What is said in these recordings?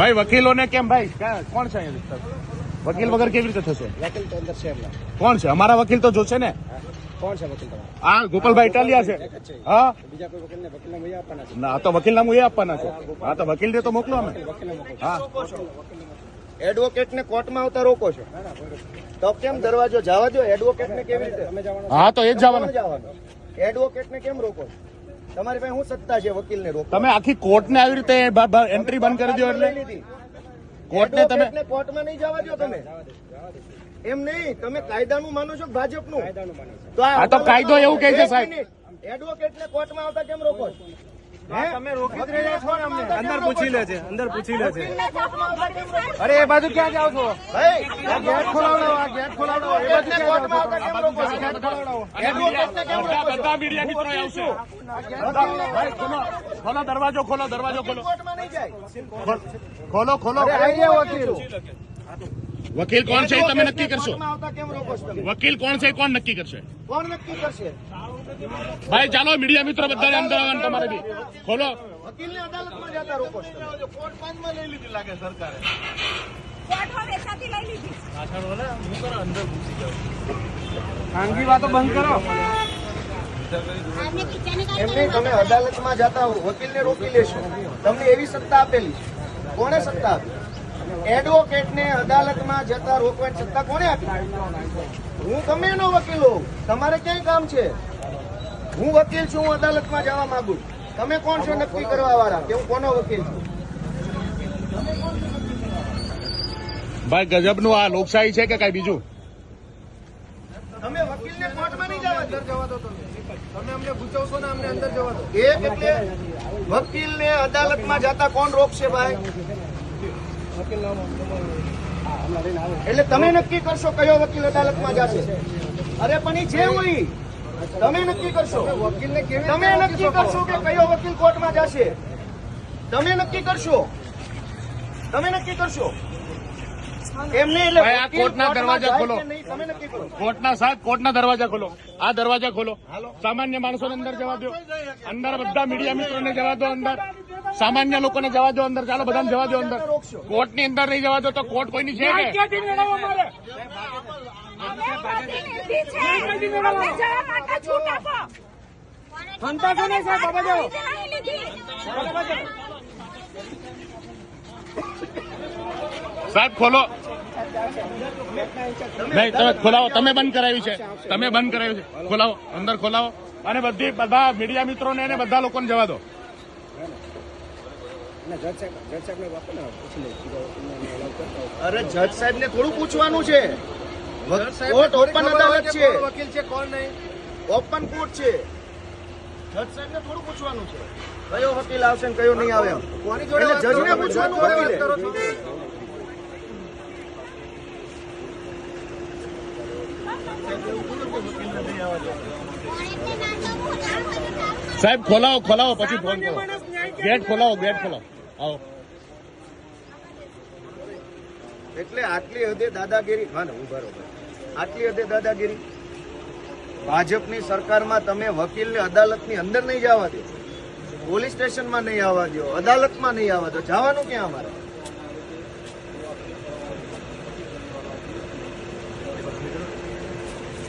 ભાઈ વકીલોને કેમ ભાઈ? કોણ છે અહીંયા વકીલ વગર કેવી રીતે થશે? વકીલ તો અંદર છે એમના. કોણ છે? અમારા વકીલ તો જોશે ને? કોણ છે વકીલ આ ગોપાલભાઈ ઇટાલિયા છે. હા? બીજા કોઈ વકીલને વકીલને વહી આપવાના છે? ના તો વકીલ નામું એ આપવાના છે. હા તો વકીલને તો મોકલો અમે. હા. એડવોકેટ ને કોર્ટમાં આવતા રોકો છો? તો કેમ દરવાજો જવા દો એડવોકેટ ને કેવી રીતે? હા તો એ જ જવાનું. એડવોકેટ ને કેમ રોકો છો? તમારી પાસે શું સત્તા છે વકીલ ને તમે આખી કોર્ટને આવી રીતે એન્ટ્રી બંધ કરી દો એટલે? કોર્ટને તમે એડવોકેટને કોર્ટમાં નહીં જવા દો તમે. એમ નહીં તમે કાયદાનું માનો છો ભાજપનું? કાયદાનું માને તો આ તો કાયદો એવું કહે છે, સાહેબ. એડવોકેટ ને કોર્ટમાં આવતા કેમ રોકો તમે રોકી જ રહ્યા છો અમને. અંદર પૂછી લે છે? અંદર પૂછી લે છે. અરે એ બાજુ ક્યાં જાવ છો? ગેટ ખોલાવડો આ ગેટ ખોલાવડો એ બાજુ ક્યાં જાવ કેમ રોકો છો ગેટ ખોલાવડો એડવોકેટને કેમ બધા મીડિયા મિત્રો આવશે. ખોલો. ખોલો દરવાજો ખોલો દરવાજો ખોલો. કોર્ટમાં નહીં જાય. ખોલ- ખોલો વકીલ. કોણ છે તમે નક્કી કરશો? વકીલ કોણ છે કોણ નક્કી કરશે? કોણ નક્કી કરશે? ભાઈ ચાલો મીડિયા મિત્રો બધા અંદર આવવાનું તમારે બી. ખોલો. વકીલને અદાલતમાં જતા રોકો. કોર્ટ પાંચમાં લઈ લીધી લાગે સરકારે. કોર્ટમાં વેચાતી લઈ લીધી. ખાનગી વાતો બંધ કરો. આને કિચન એમ નહીં તમે અદાલતમાં જતા હો વકીલને રોકી લેશો. તમને એવી સત્તા આપેલી. છે. કોણે સત્તા આપી? એડવોકેટને અદાલતમાં જતા રોકવાની સત્તા કોને આપી? હું તમે એનો વકીલ હોઉં. તમારે ક્યાંય કામ છે? હું વકીલ છું હું અદાલતમાં જવા માંગુ છું. તમે કોણ છો નક્કી કરવા વાળા? કે હું કોનો વકીલ છું? ભાઈ ગજબનું આ લોકશાહી છે કે કઈ બીજું? વકીલને કોર્ટમાં નહીં જવા અંદર જવા દો તમે. તમે અમને પૂછવશો ને અમને અંદર જવા દો. એક એટલે વકીલને અદાલતમાં જતા કોણ રોકશે ભાઈ? એટલે તમે નક્કી કરશો કયો વકીલ અદાલતમાં જશે? અરે પણ એ જે હોય તમે નક્કી કરશો. વકીલને કેવી તમે નક્કી કરશો કે કયો વકીલ કોર્ટમાં જશે? તમે નક્કી કરશો. તમે નક્કી કરશો. એમ એટલે આ કોર્ટના દરવાજા ખોલો. કોર્ટના સાહેબ કોર્ટના દરવાજા ખોલો. આ દરવાજા ખોલો. સામાન્ય માણસોને અંદર જવા દો. અંદર બધા મીડિયા મિત્રોને જવા દો અંદર. સામાન્ય લોકોને જવા દો અંદર. ચાલો બધાને જવા દો અંદર. કોર્ટની અંદર નહીં જવા દો તો કોર્ટ કોઈની છે કે? છે નહીં સાહેબ બાબા જાઓ. લઈ લીધી સાહેબ ખોલો. નહીં તમે ખોલાવો. તમે બંધ કરાવી છે. તમે બંધ કરાવી છે. ખોલાવો. અંદર ખોલાવો. અને બધી બધા મીડિયા મિત્રોને અને બધા લોકોને જવા દો. ને. અરે જજ સાહેબ ને થોડું પૂછવાનું છે. કોર્ટ ઓપન અદાલત છે. વકીલ છે કોણ નહીં? ઓપન કોર્ટ છે. જજ સાહેબ ને થોડું પૂછવાનું છે. કયો વકીલ આવશે ને કયો નહીં આવે કોની જોડે જજ છો? પૂછવાનું વકીલે. કરો છો? સાહેબ ખોલાવો ખોલાવો પછી ફોન કરો. ગેટ ખોલાવો ગેટ ખોલાવો. આવો. એટલે આટલી હદે દાદાગીરી હા ને ઊભા રહો. આટલી હદે દાદાગીરી? ભાજપની સરકારમાં તમે વકીલને અદાલતની અંદર નહીં જવા દો. પોલીસ સ્ટેશનમાં નહીં આવવા દો. અદાલતમાં નહીં આવવા દો. જવાનું ક્યાં અમારે?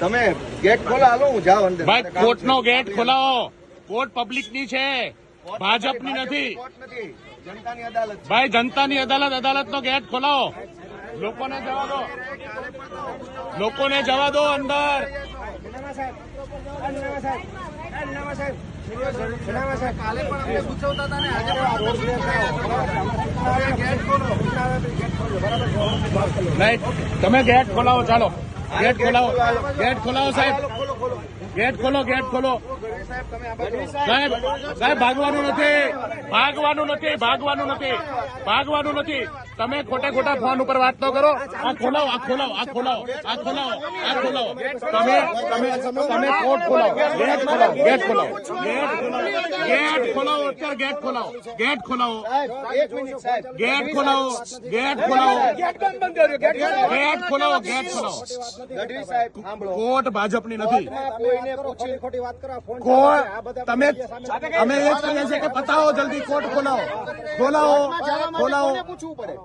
તમે ગેટ ખોલાવો હાલો હું જાઉં અંદર. ભાઈ કોર્ટનો ગેટ ખોલાવો. કોર્ટ પબ્લિકની છે. ભાજપની નથી નથી. જનતાની અદાલત ભાઈ જનતાની અદાલત અદાલતનો ગેટ ખોલાવો. લોકોને જવા દો. લોકોને જવા દો અંદર. ને તમે ગેટ ખોલાવો ચાલો. ગેટ ખોલાવો. ગેટ ખોલાવો સાહેબ. ગેટ ખોલો ગેટ ખોલો. સાહેબ સાહેબ ભાગવાનું નથી. ભાગવાનું નથી ભાગવાનું નથી. ભાગવાનું નથી. તમે ખોટા ખોટા ફોન ઉપર વાત તો કરો. આ ખોલાવો આ ખોલાવો આ ખોલાવો આ ખોલાવો આ ખોલાવો. તમે તમે તમે કોર્ટ ખોલાવો ગેટ ખોલાવો ગેટ ખોલાવો ગેટ ખોલાવો. ગેટ ખોલાવો, અત્યારે ગેટ ખોલાવો ગેટ ખોલાવો. સાહેબ એક મિનિટ સાહેબ ગેટ ખોલાવો ગેટ ખોલાવો. ગેટ કેમ બંધ કર્યો ગેટ ગેટ ખોલાવો ગેટ ખોલાવો. ગઢવી સાહેબ સાંભળો કોર્ટ ભાજપની નથી. કોર્ટમાં કોઈને પૂછી ખોટી વાત કરો ફોન કોર્ટ તમે, અમે એ જ કહીએ છીએ કે બતાવો જલ્દી કોર્ટ ખોલાવો. ખોલાવો કોર્ટમાં જવા માટે ખોલાવો. કોને પૂછવું પડે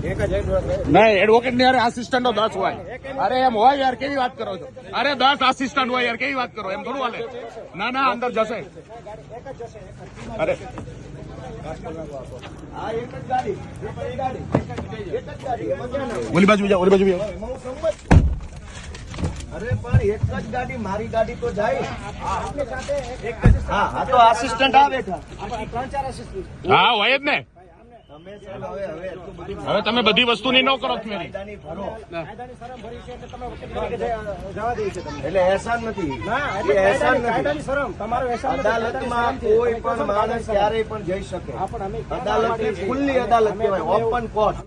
નહીં એડવોકેટની અરે આસિસ્ટન્ટો દસ હોય. અરે એમ હોય યાર કેવી વાત કરો છો? અરે દસ આસિસ્ટન્ટ હોય યાર કેવી વાત કરો? એમ થોડું હાલે. ના ના અંદર જશે. અરે. એક જ ગાડી એક જ ગાડી એક જ ગાડી એમાં ક્યાં ના હોય? ઓલી બાજુ જાઓ ઓલી બાજુ જાઓ. એમાં હું સંમત છું. અરે પણ એક જ ગાડી મારી ગાડી તો જાય. હા હા તો આસિસ્ટન્ટ ત્રણ હા હોય જ ને. હવે તમે બધી વસ્તુની ન કરો એટલે એહસાન નથી. એહસાન નથી. અદાલતમાં કોઈ પણ માણસ ક્યારેય પણ જઈ શકે. અદાલત ખુલ્લી અદાલત કહેવાય ઓપન કોર્ટ